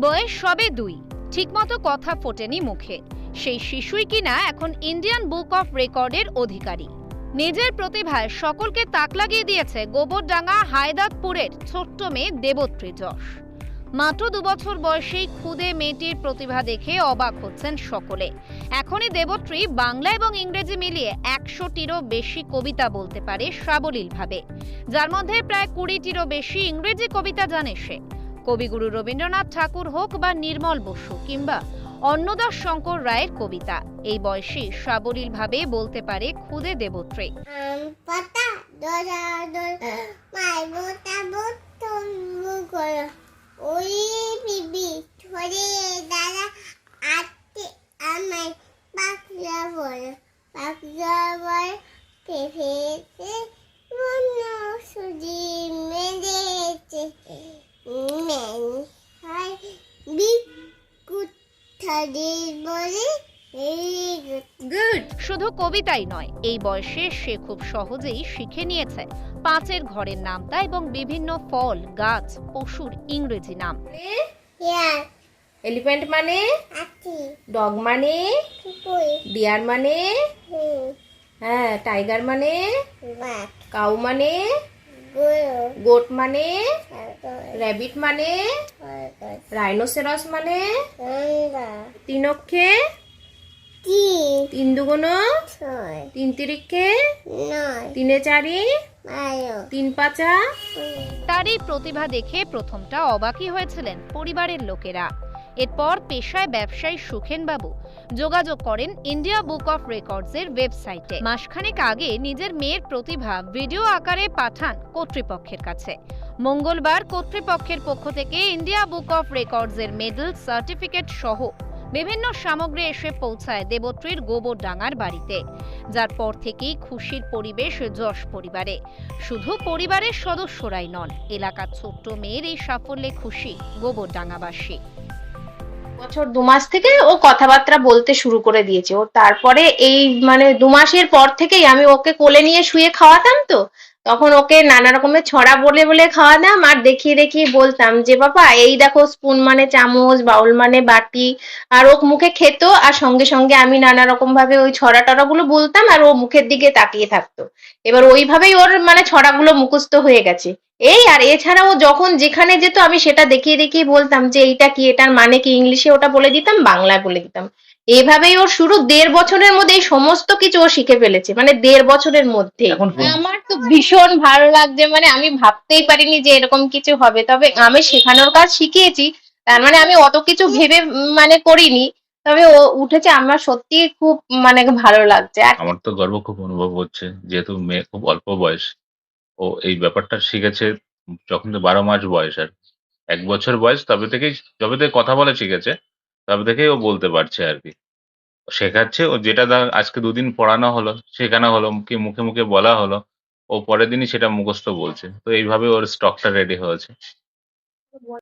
বয়স সবে দুই। ঠিকমতো কথা ফোটেনি মুখে। সেই শিশুই কিনা এখন ইন্ডিয়ান বুক অফ রেকর্ডের অধিকারী। নিজের প্রতিভায় সকলকে তাক লাগিয়ে দিয়েছে গোবরডাঙ্গা হায়দাতপুরের ছোট্ট মেয়ে দেবত্রী যশ। মাত্র দুবছর বয়সেই খুদে মেয়েটির প্রতিভা দেখে অবাক হচ্ছেন সকলে। এখনই দেবত্রী বাংলা এবং ইংরেজি মিলিয়ে একশোটিরও বেশি কবিতা বলতে পারে সাবলীলভাবে। যার মধ্যে প্রায় কুড়িটিরও বেশি ইংরেজি কবিতা জানে সে। কবিগুরু রবীন্দ্রনাথ ঠাকুর হোক বা নির্মল বসু কিংবা অন্নদাস শঙ্কর রায়ের কবিতা, এই বয়সে সাবলীলভাবে বলতে পারে খুদে দেবত্রী। আম গুড শুধু কবিতাই নয় এই বয়সে সে খুব সহজেই শিখে নিয়েছে। পাঁচের ঘরের নামতা এবং বিভিন্ন ফল গাছ পশুর ইংরেজি নাম। এলিফ্যান্ট মানে? ডগ মানে? ডিয়ার মানে? হ্যাঁ টাইগার মানে? কাউ মানে? গোট মানে? র্যাবিট মানে? রাইনোসেরাস মানে? তিন অক্ষে? তিন। দুগুণ? তিন তিরিক্ষে? তিনে চারি? তিন পাঁচা? তার এই প্রতিভা দেখে প্রথমটা অবাকই হয়েছিলেন পরিবারের লোকেরা। এরপর পেশায় ব্যবসায়ী সুখেন বাবু যোগাযোগ করেন ইন্ডিয়া বুক অফ রেকর্ডসের ওয়েবসাইটে। মাসখানেক আগে নিজের মেয়ের প্রতিভা ভিডিও আকারে পাঠান কর্তৃপক্ষের কাছে। মঙ্গলবার কর্তৃপক্ষের পক্ষ থেকে ইন্ডিয়া বুক অফ রেকর্ডসের মেডেল সার্টিফিকেট সহ বিভিন্ন সামগ্রী এসে পৌঁছায় দেবত্রীর গোবরডাঙ্গার বাড়িতে। যার পর থেকেই খুশির পরিবেশ যশ পরিবারে। শুধু পরিবারের সদস্যরাই নন, এলাকার ছোট্ট মেয়ের এই সাফল্যে খুশি গোবরডাঙ্গাবাসী। বছর দু মাস থেকে ও কথাবার্তা বলতে শুরু করে দিয়েছে। ও তারপরে এই মানে দু মাসের পর থেকেই আমি ওকে কোলে নিয়ে শুয়ে খাওয়াতাম তো তখন ওকে নানা রকমের ছড়া বলে বলে খাওয়াতাম আর দেখিয়ে দেখিয়ে বলতাম যে, বাবা, এই দেখো স্পুন মানে চামচ, বাউল মানে বাটি। আর ও মুখে খেত আর সঙ্গে সঙ্গে আমি নানা রকম ভাবে ওই ছড়া টড়াগুলো বলতাম আর ও মুখের দিকে তাকিয়ে থাকতো। এবার ওইভাবেই ওর মানে ছড়াগুলো মুখস্থ হয়ে গেছে। এই আর এছাড়াও যখন যেখানে যেত আমি সেটা দেখিয়ে দেখিয়ে বলতাম যে, এইটা কি? এটার মানে কি? ইংলিশে ওটা বলে দিতাম, বাংলায় বলে দিতাম। এভাবেই ওর শুরু দেড় বছরের মধ্যে এই সমস্ত কিছু ও শিখে ফেলেছে মানে দেড় বছরের মধ্যে এখন আমার তো ভীষণ ভালো লাগছে মানে আমি ভাবতেই পারিনি যে এরকম কিছু হবে তবে আমি শেখানোর কাজ শিখিয়েছি তার মানে আমি অত কিছু ভেবে মানে করিনি তবে ও উঠেছে আমার সত্যি খুব মানে ভালো লাগছে। আর আমার তো গর্ব খুব অনুভব হচ্ছে যেহেতু মেয়ে খুব অল্প বয়স ও এই ব্যাপারটা শিখেছে যখন তো বারো মাস বয়স আর এক বছর বয়স তবে থেকেই যবে থেকে কথা বলা শিখেছে তবে থেকেই ও বলতে পারছে আর কি। শেখাচ্ছে, ও যেটা আজকে দুদিন পড়ানো হলো, শেখানো হলো কি মুখে মুখে বলা হলো, ও পরের দিনই সেটা মুখস্থ বলছে। তো এইভাবে ওর স্টকটা রেডি হয়েছে।